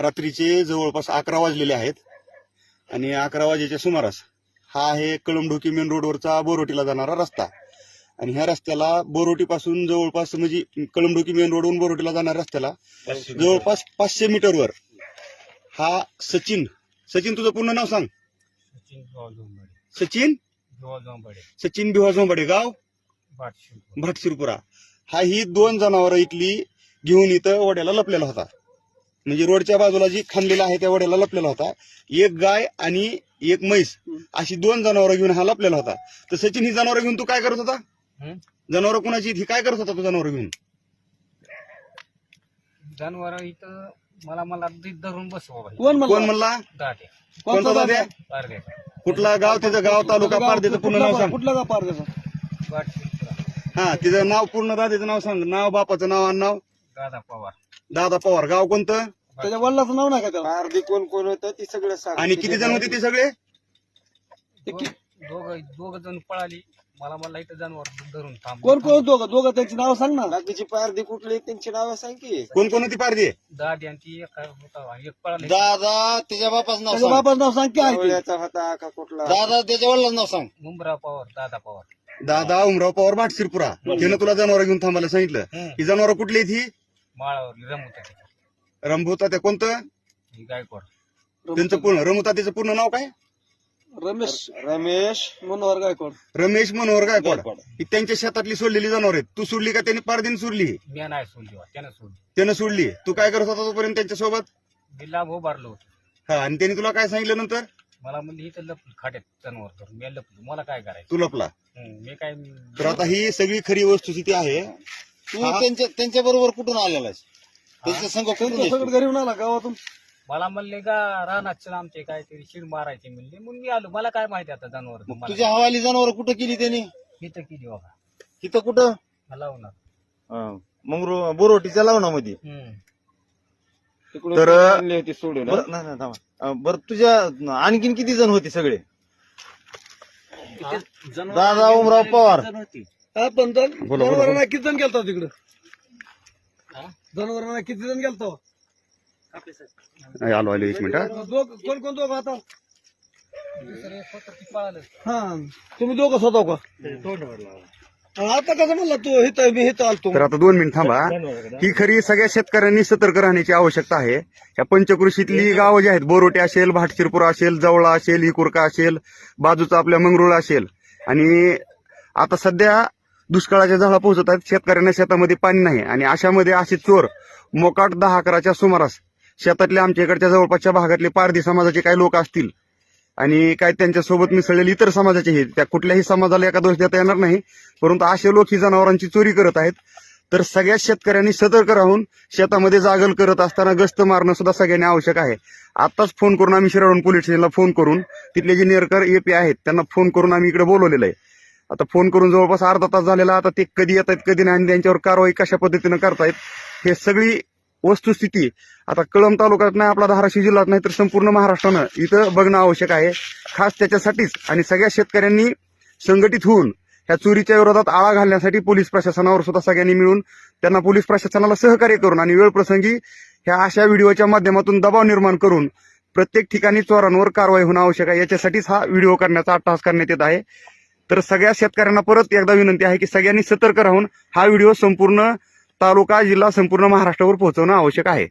रात्रीचे जवळपास अकरा वाजलेले आहेत. आणि अकरा वाजेच्या सुमारास हा आहे कळमढोकी मेन रोडवरचा बोरोटीला जाणारा रस्ता. आणि ह्या रस्त्याला बोरोटीपासून जवळपास म्हणजे कळमढोकी मेन रोडवरून बोरोटीला जाणाऱ्या रस्त्याला जवळपास पाचशे मीटरवर हा सचिन सचिन तुझं पूर्ण नाव सांग. सचिन सचिन? भिवा झोंबाडे. गाव? भटशिरपुरा. हा ही दोन जनावरं इथली घेऊन इथं वड्याला लपलेला होता. म्हणजे रोडच्या बाजूला जी खांदलेला आहे त्या वड्याला लपलेला होता. एक गाय आणि एक म्हैस अशी दोन जनावरं घेऊन हा लपलेला होता. तर सचिन ही जनावरं घेऊन तू काय करत होता? जनावरं कुणाची ही काय करत होता तू जनावरं घेऊन? जनावर इथं मला मला धरून बसवा कोण कोण म्हणला? कोणता दाद्या कुठला गाव? त्याचं गाव तालुका पारदेचं पूर्ण नाव सांग. कुठला गाव पार त्याचा हा तिचं नाव पूर्ण दाद्याचं नाव सांग. नाव बापाचं नाव आणि नाव? दादा पवार. दादा पवार गाव कोणतं? त्याच्या वडिलाचं नाव नाही का त्याला? अर्धी कोण कोण होतं ती सगळं सांग. आणि किती जण होते ते सगळे? दोघ दोघ जण पळाली. मला मला इथं जनावर धरून थांब. कोण कोण दोघं? दोघं त्यांची नाव सांग ना. बाकीची पारधी कुठली त्यांची नावं सांग की. कोण कोण होती पारदी दादी आणि ती एक होता आणि एक पळाली. दादा त्याच्या बापाचं नाव त्याच्या सांग. बापाचं नाव सांग की आहे ते. आवळ्याचा होता का कुठला? दादा त्याच्या वडिलांचं नाव सांग. मुंबरा पवार दादा पवार. दादा उमराव पवार भाटशिरपुरा त्यानं तुला जनावर घेऊन थांबायला सांगितलं. हं. ही जनावर कुठली आहेत ही? माळावर रमवते तिथं रंभूता त्या कोणतं? ही गायकवाड. त्यांचं पूर्ण रमुता त्याचं पूर्ण नाव काय? रमेश. रमेश मनोहर गायकवाड. रमेश मनोहर गायकवाड. गायकवाड. ही त्यांच्या शेतातली सोडलेली जनावर आहेत. तू सोडली का त्यांनी पारदीन सोडली? मी नाही सोडली बा, त्यानं सोडली. त्यानं सोडली. तू काय करत होता तोपर्यंत त्यांच्यासोबत मी लांब उभारलो होतो. हा आणि त्यांनी तुला काय सांगितलं नंतर? मला म्हणजे इथं लपलं खाट्यात जनावर मी लपलो. मला काय करायचं? तू लपला. हं, मी काय तर आता ही सगळी खरी वस्तुस्थिती आहे. तू. त्यांच्या त्यांच्या बरोबर कुठून आलेला आहेस? त्यांच्या संघ कुठून त्यांचं आहेस सगळं? घरी येऊन आला गावातून? मला म्हणले का रानात आमचे काहीतरी शिड मारायचे. म्हणले म्हणून मी आलो. मला काय माहिती आता जनावर? मग तुझ्या हवाली जनावर कुठं केली त्यांनी? इथं किती बाबा. तिथं कुठं? मला लावणार. अं, मंगरू बोरोटीच्या लावणामध्ये हं. तिकडून तर- आणली होती सोडून हं? बरं नाही नाही थांबा. अं, बरं तुझ्या आणखीन किती जण होते सगळे? दादा उमराव पवार. हा पण. जनावरांना किती जण गेलता तिकडं? हा? जनावरांना किती जण गेलता? आलो आलो एक मिनिट दोघ कोण कोण दोघं आता? हा. तुम्ही दोघं स्वतः का? आणि आता कसं म्हणला तू हिथं मी हिथं आलतो. तर आता दोन मिनिट थांबा. ही खरी सगळ्या शेतकऱ्यांनी सतर्क राहण्याची आवश्यकता आहे. या पंचकृषीतली गावं जी आहेत बोरोटे असेल भाटशिरपुरा असेल जवळा असेल इकुरका असेल बाजूचा आपल्या मंगरुळ असेल. आणि आता सध्या दुष्काळाच्या झाडा पोहोचत आहेत. शेतकऱ्यांना शेतामध्ये पाणी नाही. आणि अशामध्ये असे चोर मोकाट दहा अकराच्या सुमारास शेतातल्या आमच्या इकडच्या जवळपासच्या भागातले पारधी समाजाचे काही लोक असतील आणि काय त्यांच्यासोबत मिसळलेले इतर समाजाचे हे त्या कुठल्याही समाजाला एका दोष देता येणार नाही. परंतु असे लोक ही जनावरांची चोरी करत आहेत. तर सगळ्या शेतकऱ्यांनी सतर्क राहून शेतामध्ये जागल करत असताना गस्त मारणं सुद्धा सगळ्यांनी आवश्यक आहे. आताच फोन करून आम्ही शिराडून पोलीस स्टेशनला फोन करून तिथले जे निरकर एपी आहेत त्यांना फोन करून आम्ही इकडे बोलवलेलं आहे. आता फोन करून जवळपास अर्धा तास झालेला आता ते कधी येत आहेत कधी नाही आणि त्यांच्यावर कारवाई कशा पद्धतीनं करतायत हे सगळी वस्तुस्थिती आता कळम तालुक्यात नाही आपला धाराशिव जिल्ह्यात नाही तर संपूर्ण महाराष्ट्रानं इथं बघणं आवश्यक आहे. खास त्याच्यासाठीच आणि सगळ्या शेतकऱ्यांनी संघटित होऊन ह्या चोरीच्या विरोधात आळा घालण्यासाठी पोलीस प्रशासनावर सुद्धा सगळ्यांनी मिळून त्यांना पोलीस प्रशासनाला सहकार्य करून आणि वेळ प्रसंगी ह्या अशा व्हिडिओच्या माध्यमातून दबाव निर्माण करून प्रत्येक ठिकाणी चोरांवर कारवाई होणं आवश्यक आहे. याच्यासाठीच हा व्हिडिओ करण्याचा अट्टहास करण्यात येत आहे. तर सगळ्या शेतकऱ्यांना परत एकदा विनंती आहे की सगळ्यांनी सतर्क राहून हा व्हिडिओ संपूर्ण तालुका जिल्हा संपूर्ण महाराष्ट्रावर पोहोचवणं आवश्यक आहे.